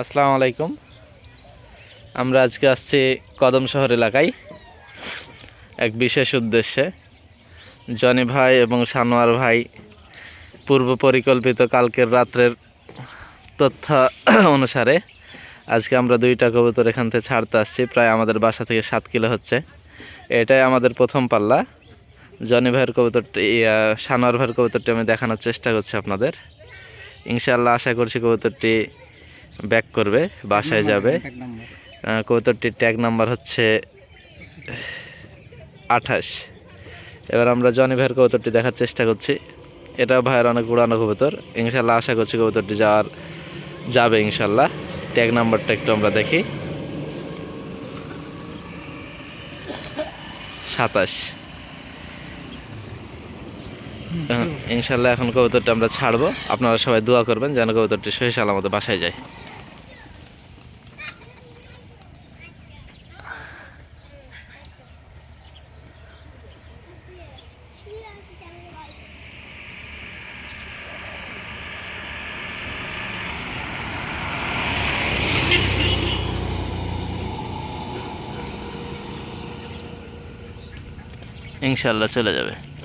আসসালামু আলাইকুম। আমরা আজকে আসছি কদম শহর এলাকায়, এক বিশেষ উদ্দেশ্যে। জনি ভাই এবং সানোয়ার ভাই পূর্ব পরিকল্পিত কালকের রাত্রের তথ্য অনুসারে আজকে আমরা দুইটা কবুতর এখান থেকে ছাড়তে আসছি, প্রায় আমাদের বাসা থেকে সাত কিলো হচ্ছে। এটাই আমাদের প্রথম পাল্লা। জনি ভাইয়ের কবুতরটি সানোয়ার ভাইয়ের কবুতরটি আমি দেখানোর চেষ্টা করছি আপনাদের। ইনশাল্লাহ আশা করছি কবুতরটি ব্যাক করবে বাসায় যাবে। কবুতরটির ট্যাগ নাম্বার হচ্ছে আঠাশ। এবার আমরা জনি ভাইয়ের কবুতরটি দেখার চেষ্টা করছি। এটা ভাইয়ের অনেক উড়ানো কবুতর। ইনশাল্লাহ আশা করছি কবুতরটি যাওয়ার যাবে ইনশাল্লাহ। ট্যাগ নাম্বারটা একটু আমরা দেখি। সাতাশ। ইনশাল্লাহ এখন কবুতরটা আমরা ছাড়বো। আপনারা সবাই দোয়া করবেন যেন কবুতরটি সহি সালামতে বাসায় যায়। ইনশাল্লাহ চলে যাবে।